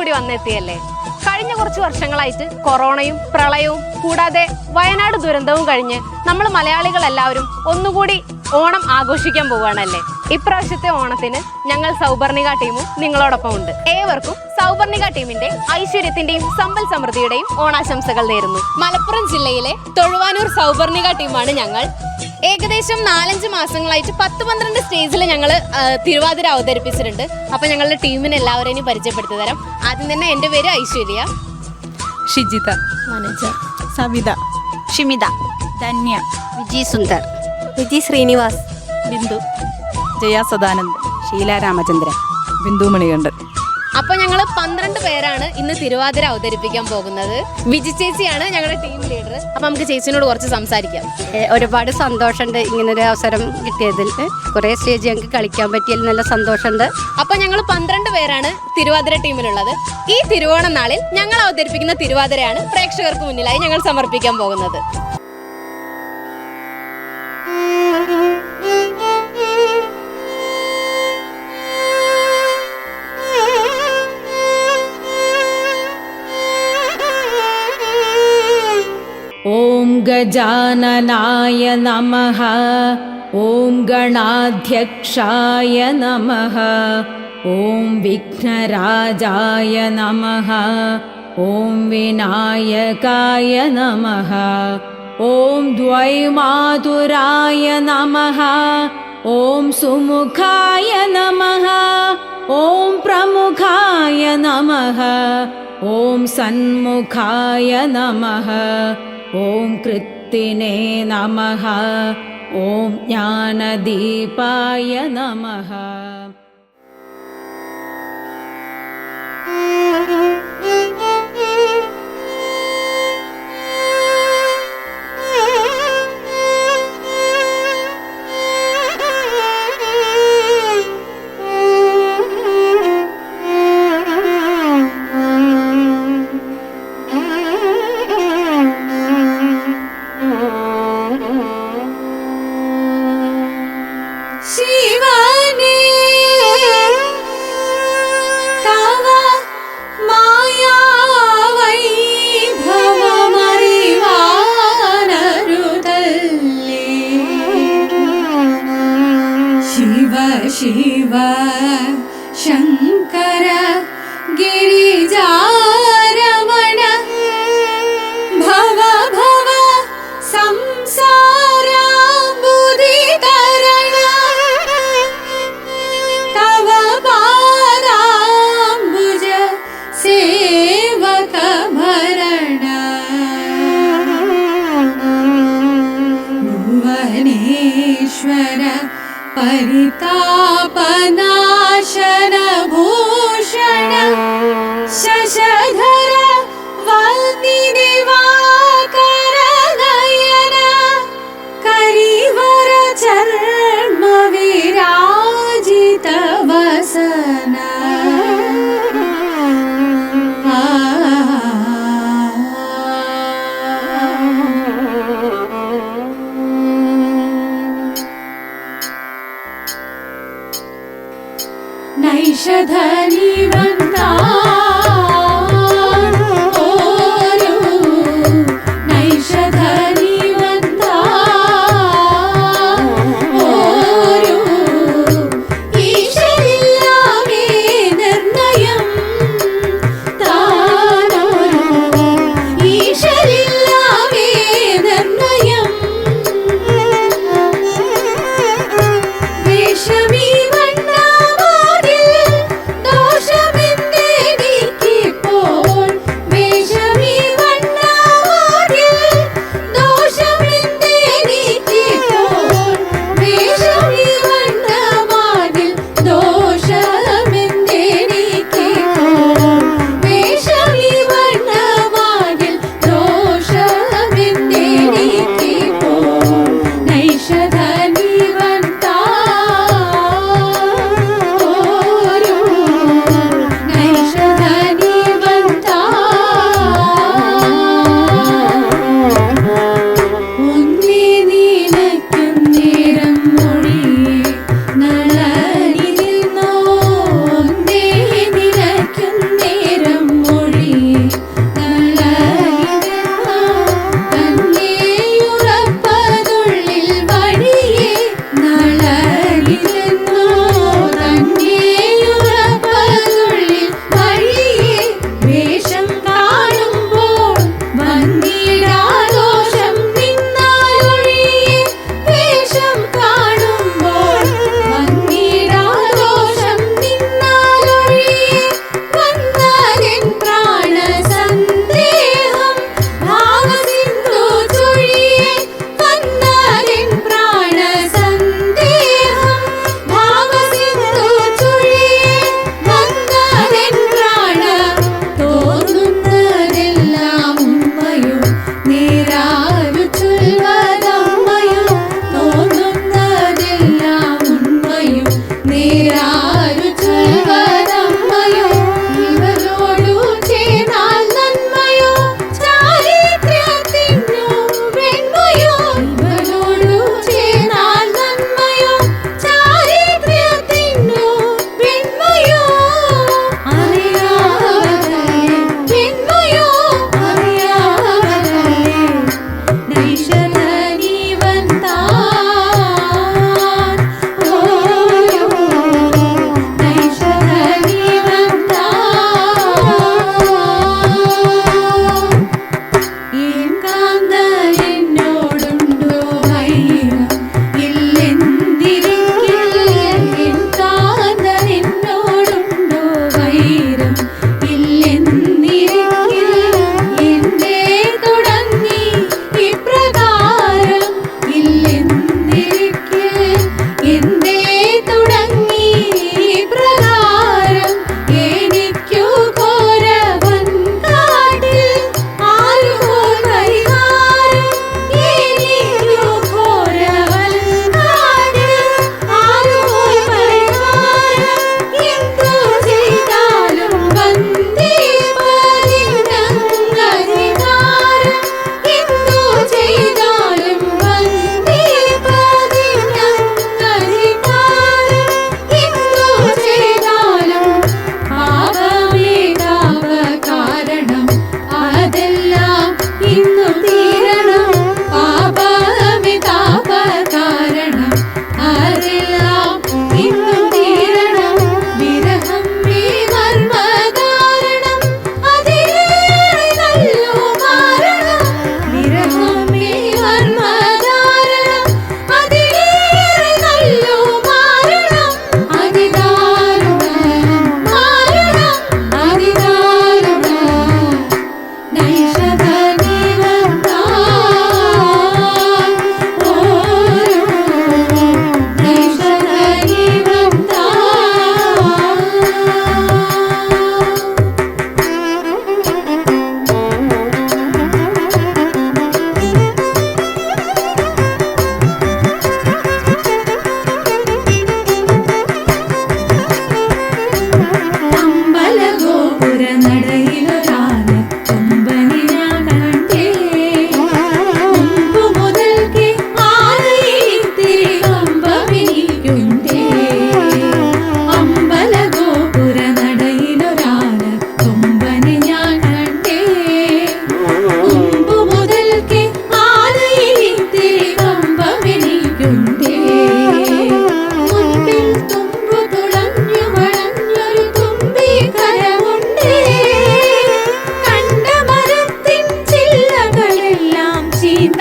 കൂടി വന്നെത്തിയല്ലേ? കഴിഞ്ഞ കുറച്ച് വർഷങ്ങളായിട്ട് കൊറോണയും പ്രളയവും കൂടാതെ വയനാട് ദുരന്തവും കഴിഞ്ഞ് നമ്മൾ മലയാളികൾ എല്ലാവരും ഒന്നുകൂടി ഓണം ആഘോഷിക്കാൻ പോവുകയാണല്ലേ? ഇപ്രാവശ്യത്തെ ഓണത്തിന് ഞങ്ങൾ സൗപർണിക ടീമും നിങ്ങളോടൊപ്പം ഉണ്ട്. ഏവർക്കും സൗപർണിക ടീമിന്റെ ഐശ്വര്യത്തിന്റെയും സമ്പൽ സമൃദ്ധിയുടെയും ഓണാശംസകൾ നേരുന്നു. മലപ്പുറം ജില്ലയിലെ തൊഴുവാനൂർ സൗപർണിക ടീമാണ് ഞങ്ങൾ. ഏകദേശം നാലഞ്ച് മാസങ്ങളായിട്ട് പത്ത് പന്ത്രണ്ട് സ്റ്റേജിൽ ഞങ്ങൾ തിരുവാതിര അവതരിപ്പിച്ചിട്ടുണ്ട്. അപ്പൊ ഞങ്ങളുടെ ടീമിനെ എല്ലാവരെയും പരിചയപ്പെടുത്തി തരാം. ആദ്യം തന്നെ എന്റെ പേര് ഐശ്വര്യ. ഷിജിത. മനജ. സവിത. ഷിമിത. ധന്യ. വിജയ് സുന്ദർ വിജി ശ്രീനിവാസ് ബിന്ദു ജയ സദാനന്ദ് ഷീല രാമചന്ദ്രൻ ബിന്ദു മണികണ്ഠൻ. അപ്പൊ ഞങ്ങൾ പന്ത്രണ്ട് പേരാണ് ഇന്ന് തിരുവാതിര അവതരിപ്പിക്കാൻ പോകുന്നത്. വിജി ചേച്ചിയാണ് ഞങ്ങളുടെ ടീം ലീഡർ അപ്പൊ നമുക്ക് ചേച്ചിനോട് കുറച്ച് സംസാരിക്കാം. ഒരുപാട് സന്തോഷമുണ്ട് ഇങ്ങനൊരു അവസരം കിട്ടിയതിൽ. കുറെ സ്റ്റേജ് ഞങ്ങൾക്ക് കളിക്കാൻ പറ്റിയതിൽ നല്ല സന്തോഷമുണ്ട്. അപ്പൊ ഞങ്ങൾ പന്ത്രണ്ട് പേരാണ് തിരുവാതിര ടീമിലുള്ളത് ഈ തിരുവോണ നാളിൽ ഞങ്ങൾ അവതരിപ്പിക്കുന്ന തിരുവാതിരയാണ് പ്രേക്ഷകർക്ക് മുന്നിലായി ഞങ്ങൾ സമർപ്പിക്കാൻ പോകുന്നത്. गजाननाय नमः। ॐ गणाध्यक्षाय नमः। ॐ विघ्नराजाय नमः। ॐ विनायकाय नमः। ॐ द्वैमातुराय नमः। ॐ सुमुखाय नमः। ॐ प्रमुखाय नमः। ॐ सन्मुखाय नमः। ॐ कृत्तिने नमः ॐ ज्ञानदीपाय नमः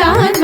நான்